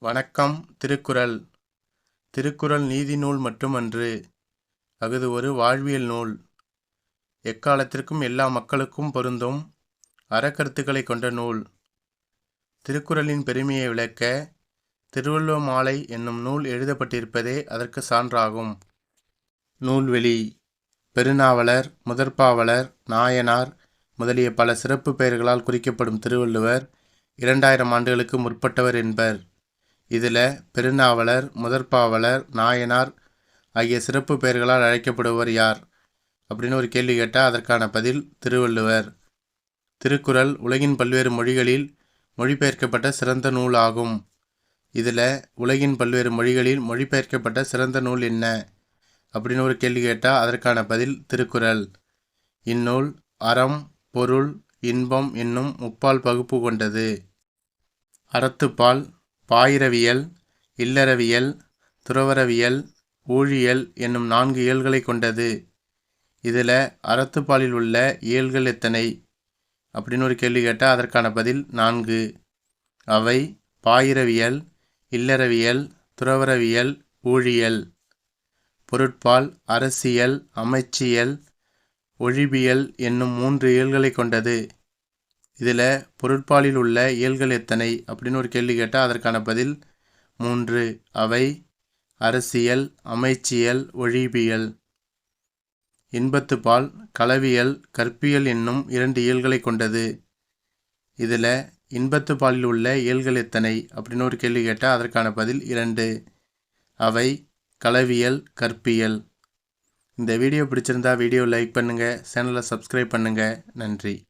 வணக்கம் திருக்குறள். திருக்குறள் நீதி நூல் மட்டுமன்று அஃது ஒரு வாழ்வியல் நூல். எக்காலத்திற்கும் எல்லா மக்களுக்கும் பொருந்தும் அறக்கருத்துக்களை கொண்ட நூல். திருக்குறளின் பெருமையை விளக்க திருவள்ளுவ மாலை என்னும் நூல் எழுதப்பட்டிருப்பதே அதற்கு சான்றாகும். நூல்வெளி பெருநாவலர் முதற்பாவலர் நாயனார் முதலிய பல சிறப்பு பெயர்களால் குறிக்கப்படும் திருவள்ளுவர் இரண்டாயிரம் ஆண்டுகளுக்கு முற்பட்டவர் என்பர். இதில் பெருநாவலர் முதற்பாவலர் நாயனார் ஆகிய சிறப்பு பெயர்களால் அழைக்கப்படுவர் யார்? அப்படின்னு ஒரு கேள்வி கேட்டால் அதற்கான பதில் திருவள்ளுவர். திருக்குறள் உலகின் பல்வேறு மொழிகளில் மொழிபெயர்க்கப்பட்ட சிறந்த நூல் ஆகும். இதில் உலகின் பல்வேறு மொழிகளில் மொழிபெயர்க்கப்பட்ட சிறந்த நூல் என்ன? அப்படின்னு ஒரு கேள்வி கேட்டால் அதற்கான பதில் திருக்குறள். இந்நூல் அறம் பொருள் இன்பம் என்னும் முப்பால் பகுப்பு கொண்டது. அறத்துப்பால் பாயிரவியல் இல்லறவியல் துறவரவியல் ஊழியல் என்னும் நான்கு இயல்களை கொண்டது. இதில் அறத்துப்பாலில் உள்ள இயல்கள் எத்தனை? அப்படின்னு ஒரு கேள்வி கேட்டால் அதற்கான பதில் நான்கு. அவை பாயிரவியல் இல்லறவியல் துறவரவியல் ஊழியல். பொருட்பால் அரசியல் அமைச்சியல் ஒழிபியல் என்னும் மூன்று இயல்களை கொண்டது. இதில் பொருட்பாலில் உள்ள இயல்கள் எத்தனை? அப்படின்னு ஒரு கேள்வி கேட்டால் அதற்கான பதில் மூன்று. அவை அரசியல் அமைச்சியல் ஒழிபியல் இன்பத்துப்பால் களவியல் கற்பியல் என்னும் இரண்டு இயல்களை கொண்டது. இதில் இன்பத்துப்பாலில் உள்ள இயல்கள் எத்தனை? அப்படின்னு ஒரு கேள்வி கேட்டால் அதற்கான பதில் இரண்டு. அவை களவியல் கற்பியல். இந்த வீடியோ பிடிச்சிருந்தா வீடியோ லைக் பண்ணுங்கள் சேனலை சப்ஸ்கிரைப் பண்ணுங்கள் நன்றி.